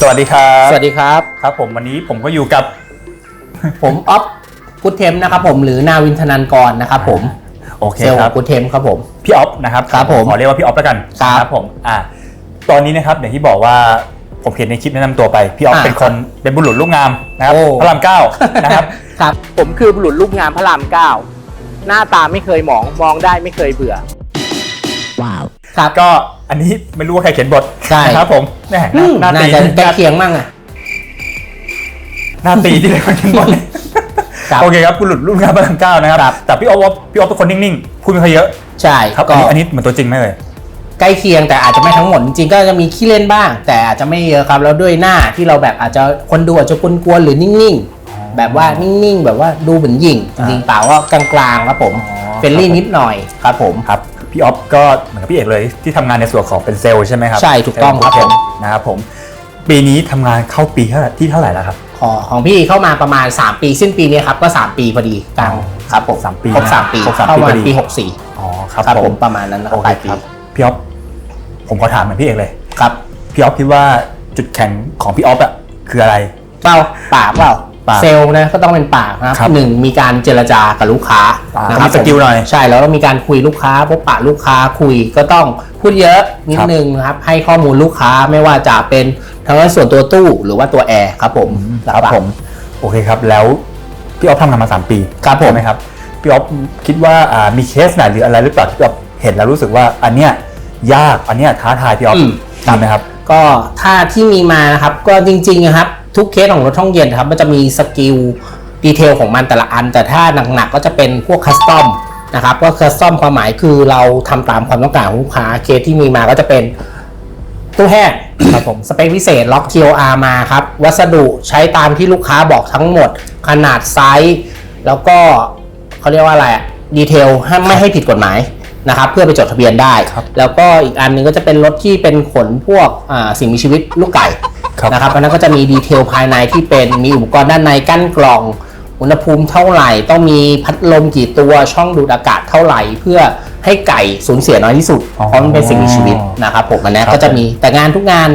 สวัสดีครับสวัสดีครับครับ ผมวันนี้ผมก็อยู่กับ ผมออฟกุดเทมนะครับผมหรือนาวินธนันกรนะครับผมโอเคเซลล์คขรัอบงกุดเทมครับผม พี่ออฟนะครับครับผมขอเรียกว่าพี่ออฟแล้วกันครับผมอ่าตอนนี้นะครับอย่างที่บอกว่าผมเห็นในคลิปแนะนำตัวไปพี่ออฟอ่าเป็นคนเป็นบุรุษลูกงามนะครับโอ้ พระรามเก้านะครับ ครับ ผมคือบุรุษลูกงามพระรามเก้าหน้าตาไม่เคยหมองมองได้ไม่เคยเบื่อว้าว ครับก็อันนี้ไม่รู้ว่าใครเขียนบทใช่ นะครับผมแหม่อืมหน้าน่าตีจะหใกล้น้าเคียงมั่งอะ หน้าตีที่เลยคนเขียนบทครับโอเคครับบุรุษลูกงามพระรามเก้านะครับ ครับ แต่พี่ออฟว่าพี่ออฟเป็นคนนิ่งๆพูดไม่ค่อยเยอะใช่ครับก็อันนี้อันนี้เหมือนตัวจริงไหมเลย ใกล้เคียงแต่อาจจะไม่ทั้งหมดจริงๆก็จะมีขี้เล่นบ้าง แต่อาจจะไม่เยอะครับแล้วด้วยหน้าที่เราแบบอาจจะคนดูอาจจะกวนๆหรือนิ่งๆ แบบว่านิ่งๆ แบบว่าดูเหมือนหยิ่งจริงๆเปล่าว่ากลางๆครับผมอ๋อเฟรนลี่นิดหน่อยครับผม ครับ พี่ออฟก็เหมือนกับพี่เอกเลยที่ทำงานในส่วนของเป็นเซลล์ใช่ไหมครับใช่ถูกต้องครับผม นะครับผม ปีนี้ทำงานเข้าปีเท่าไหร่ที่เท่าไหร่แล้วครับ ของของพี่เข้ามาประมาณ 3 ปี สิ้นปีนี้ครับก็ 3 ปีพอดีกลางอ๋อครับผมสามปีครบนะสามปีครบสามเข้าปีมาพอดี ปี 64 อ๋อครับครับผผมมประมาณนั้นนะคโอรับเคปลายปีครับพี่ออฟผมขอถามเหมือนพี่เอกเลยครับพี่ออฟคิดว่าจุดแข็งของพี่ออฟอะคืออะไร เปล่าปากเปล่า ปาก เซลล์นะก็ต้องเป็นปากนะครับครับหนึ่งมีการเจรจากับลูกค้าอ่านะครัมีสกิลหน่อยใช่แล้วก็มีการคุยลูกค้าพบปะลูกค้าคุยก็ต้องพูดเยอะนิดครับนึงนะครับให้ข้อมูลลูกค้าไม่ว่าจะเป็นทั้งในส่วนตัวตู้หรือว่าตัวแอร์ครับผมครับหลักๆ ผม โอเคครับ แล้วพี่ออฟทำงานมา 3 ปีครับผม ใช่ไหมครับพี่ออฟคิดว่าอ่ามีเคสไหนหรืออะไรหรือเปล่าที่แบบเห็นแล้วรู้สึกว่าอันเนี้ยยากอันเนี้ยท้าทายพี่ออฟอืมทำไหมครับ ก็ถ้าที่มีมานะครับก็จริงๆนะครับ ทุกเคสของรถท่องเย็นนะครับมันจะมีสกิลดีเทลของมันแต่ละอัน แต่ถ้าหนักๆก็จะเป็นพวกคัสตอมนะครับก็คัสตอมความหมายคือเราทำตามความต้องการของลูกค้าเคสที่มีมาก็จะเป็นตู้แห้งครับผมสเปคพิเศษล็อก TOR มาครับ วัสดุใช้ตามที่ลูกค้าบอกทั้งหมด ขนาดไซส์ แล้วก็เขาเรียกว่าอะไรอะดีเทลห้ามไม่ให้ผิดกฎหมายนะครับเพื่อไปจดทะเบียนได้ครับแล้วก็อีกอันหนึงก็จะเป็นรถที่เป็นขนพวกอ่าสิ่งมีชีวิตลูกไก่ ครับ นะครับอันนั้นก็จะมีดีเทลภายในที่เป็นมีอุปกรณ์ด้านในกั้นกล่อง อุณหภูมิเท่าไหร่ ต้องมีพัดลมกี่ตัวช่องดูดอากาศเท่าไหร่ เพื่อให้ไก่สูญเสียน้อยที่สุดอ๋อเพราะมันเป็นสิ่งมีชีวิตนะครับผมอันนี้ครับก็จะมีแต่งานทุกงาน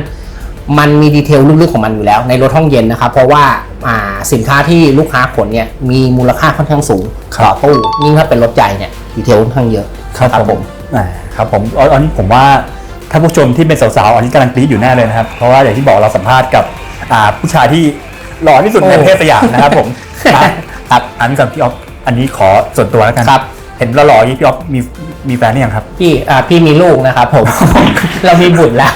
มันมีดีเทลลึกๆของมันอยู่แล้ว ในรถห้องเย็นนะครับเพราะว่าอ่าสินค้าที่ลูกค้าขนเนี่ยมีมูลค่าค่อนข้างสูงครับต่อตู้ยิ่งถ้าเป็นรถใหญ่เนี่ยดีเทลค่อนข้างเยอะครับผมอ่าครับผมเอาอันนี้ผมว่า ถ้าผู้ชมที่เป็นสาวๆอันนี้กำลังกรี๊ดอยู่แน่เลยนะครับ เพราะว่าอย่างที่บอกเราสัมภาษณ์กับอ่าผู้ชายที่หล่อที่สุดในโอ้ประเทศสยามนะครับผมครับครับอันนี้กับพี่ออฟอันนี้ขอส่วนตัวแล้วกันครับ เห็นเราหล่อๆอย่างนี้พี่ออฟมีมีแฟนหรือยังครับ พี่อ่าพี่มีลูกนะครับผม เรามีบุตรแล้ว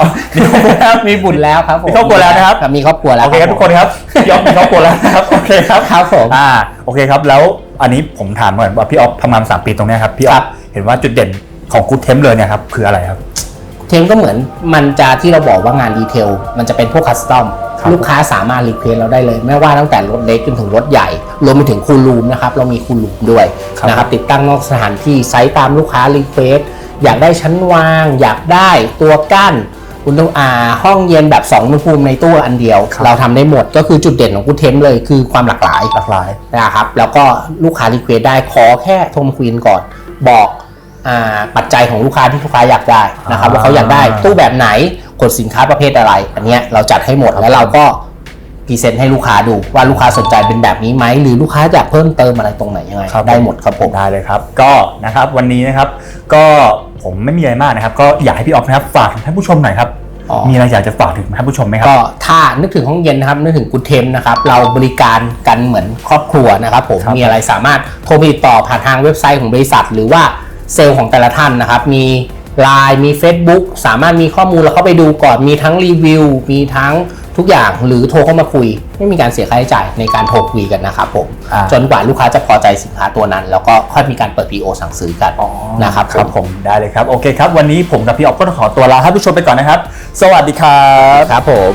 มีบุตรแล้วครับผมมีครอบครัวแล้วนะครับมีครอบครัวแล้วโอเคครับทุกคนครับพี่ออฟมีครอบครัวแล้วนะครับโอเคครับครับผมอ่าโอเคครับแล้วอันนี้ผมถามก่อนว่าพี่ออฟทำงานสามปีตรงเนี้ยครับพี่ออครัฟบเห็นว่าจุดเด่นของกูเทมเลยเนี่ยครับคืออะไรครับ เทมก็เหมือนมันจะที่เราบอกว่างานดีเทลมันจะเป็นพวกคัสตอมครับลูกค้าสามารถรีเควสเราได้เลย ไม่ว่าตั้งแต่รถเล็กจนถึงรถใหญ่ รวมไปถึงคูลรูมนะครับ เรามีคูลรูมด้วยครับนะครับติดตั้งนอกสถานที่ไซส์ตามลูกค้ารีเควสอยากได้ชั้นวาง อยากได้ตัวกั้นอุณหอ่าห้องเย็นแบบ2อุณหภูมิในตู้อันเดียวครับเราทำได้หมดก็คือจุดเด่นของกูเทมเลยคือความหลากหลายหลากหลายนะครับแล้วก็ลูกค้ารีเควสได้ขอแค่โทรมาคุยกันก่อนบอกอา ปัจจัยของลูกค้าที่ลูกค้าอยากได้นะครับอ่าว่าเขาอยากได้ตู้แบบไหนขนสินค้าประเภทอะไร อันเนี้ยเราจัดให้หมดแล้วเราก็พรีเซนต์ให้ลูกค้าดูว่าลูกค้าสนใจเป็นแบบนี้ไหมหรือลูกค้าอยากเพิ่มเติมอะไรตรงไหนยังไงครับได้หมดครับผมได้เลยครับ ก็นะครับวันนี้นะครับ ก็ผมไม่มีอะไรมากนะครับ ก็อยากให้พี่ออฟนะครับฝากถึงท่านผู้ชมหน่อยครับอ๋อมีอะไรอยากจะฝากถึงท่านผู้ชมไหมครับก็ถ้านึกถึงห้องเย็นนะครับนึกถึงกูเทมนะครับเราบริการกันเหมือนครอบครัวนะครับผมครับมีอะไรสามารถโทรไปติดต่อผ่านทางเว็บไซต์ของบริษัท หรือว่า เซลล์ของแต่ละท่านนะครับ มี Line มี Facebook สามารถมีข้อมูลแล้วเข้าไปดูก่อนมีทั้งรีวิว มีทั้งทุกอย่างหรือโทรเข้ามาคุย ไม่มีการเสียค่าใช้จ่ายในการโทรคุยกันนะครับผม อ่า จนกว่าลูกค้าจะพอใจสินค้าตัวนั้น แล้วก็ค่อยมีการเปิด PO สั่งซื้อกันนะครับครับผม ได้เลยครับ โอเคครับ วันนี้ผมกับพี่ออฟก็ต้องขอตัวลาท่านผู้ชมไปก่อนนะครับ สวัสดีครับ ครับผม